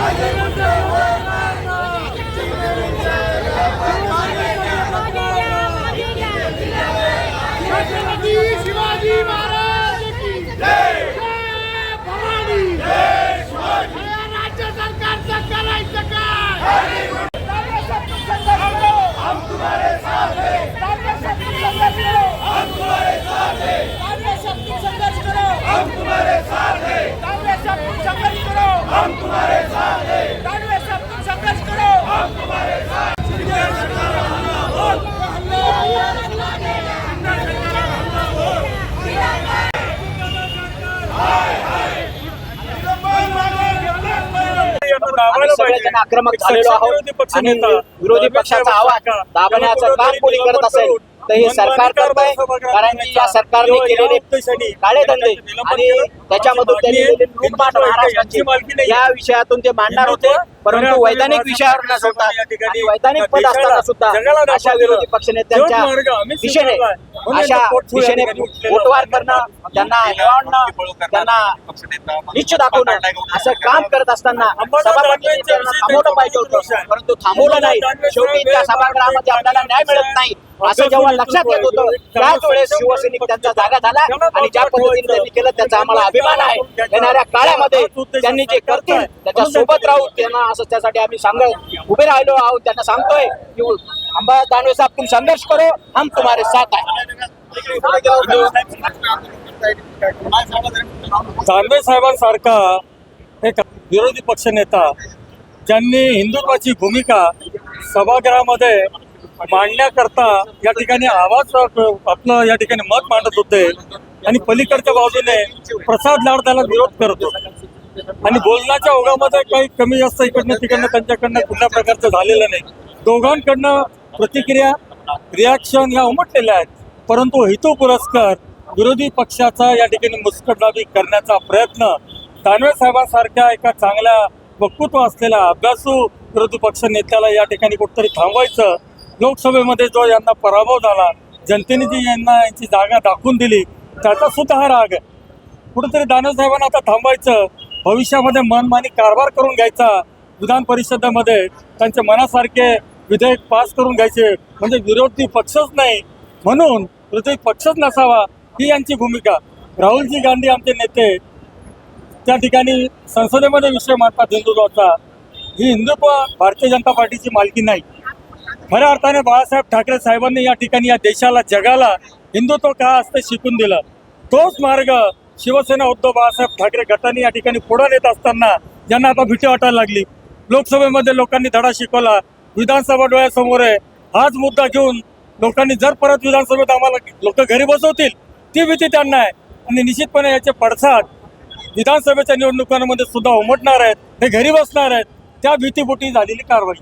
Hallelujah. ठिकाणी आक्रमक झालेलो आहोत आणि विरोधी पक्षाचा आवाज दाबण्याचं काम कोणी करत असेल तर हे सरकार करत आहे कारण की या सरकारने केलेले काळे धंदे आणि. त्याच्यामधून त्यांनी महाराष्ट्राची. या विषयातून ते मांडणार होते परंतु वैधानिक विषयावर न सोडता वैधानिक पद असताना सुद्धा अशा. विरोधी पक्षनेत्यांच्या दिशेने अशा पोटफुल या दिशेने पोटवार. करणं त्यांना हेवाळणं त्यांना निश्चित दाखवणं असं काम करत असताना सभापतींनी त्यांना थांबवलं पाहिजे होतं. परंतु थांबवलं नाही. शेवटी त्या सभागृहामध्ये आपल्याला न्याय मिळत नाही. असं जेव्हा लक्षात येत होतं त्याच वेळेस शिवसैनिक त्यांचा जागा झाला. आणि ज्या पद्धतीने त्यांनी केलं त्याचा आम्हाला अभिमान आहे. येणाऱ्या काळामध्ये त्यांनी जे करतील त्याच्या सोबत राहू त्यांना असं त्यासाठी आम्ही सांगत उभे राहिलो आहोत त्यांना सांगतोय. की अंबा दानवे साहब तुम संघर्ष करो हम तुम्हारे साथ आए दानवे साहेबांसारखा एक विरोधी पक्षनेता ज्यांनी हिंदुत्वाची भूमिका सभागृहामध्ये मांडण्याकरता या ठिकाणी आवाज आपलं या ठिकाणी मत मांडत होते आणि पलीकडच्या बाजूने प्रसाद लाड त्याला विरोध करत होते. आणि बोलण्याच्या ओघामध्ये काही कमी जास्त इकडनं तिकडनं त्यांच्याकडनं कुठल्या प्रकारचं झालेलं नाही. दोघांकडनं प्रतिक्रिया रिॲक्शन ह्या उमटलेल्या आहेत. परंतु हितू पुरस्कार विरोधी पक्षाचा या ठिकाणी मुस्कटदाबी करण्याचा प्रयत्न दानवे साहेबांसारख्या एका चांगल्या वक्तृत्व असलेल्या अभ्यासू विरोधी पक्ष नेत्याला या ठिकाणी कुठंतरी थांबवायचं. लोकसभेमध्ये जो यांना पराभव झाला जनतेने जी यांना यांची जागा दाखवून दिली त्याचा सुद्धा हा राग आहे. कुठेतरी दानवे साहेबांना आता थांबायचं भविष्यामध्ये मनमानी कारभार करून घ्यायचा विधान परिषदेमध्ये त्यांच्या मनासारखे विधेयक पास करून घ्यायचे. म्हणजे विरोधी पक्षच नाही. म्हणून विरोधी पक्षच नसावा ही यांची भूमिका. राहुलजी गांधी आमचे नेते. त्या ठिकाणी संसदेमध्ये विषय मांडतात हिंदुत्वाचा. ही हिंदुत्व भारतीय जनता पार्टीची मालकी नाही. खऱ्या अर्थाने बाळासाहेब ठाकरे साहेबांनी या ठिकाणी या देशाला जगाला हिंदुत्व का असते शिकून दिलं? तोच मार्ग शिवसेना उद्धव बाळासाहेब ठाकरे गटाने या ठिकाणी पुढं नेत असताना ज्यांना आता भीती वाटायला लागली. लोकसभेमध्ये लोकांनी धडा शिकवला. विधानसभा डोळ्यासमोर आहे. हाच मुद्दा घेऊन लोकांनी जर परत विधानसभेत आम्हाला लोक घरी बसवतील ती भीती त्यांना आहे. आणि निश्चितपणे याचे पडसाद विधानसभेच्या निवडणुकांमध्ये सुद्धा उमटणार आहेत. हे घरी बसणार आहेत. त्या भीतीपोटी झालेली कारवाई.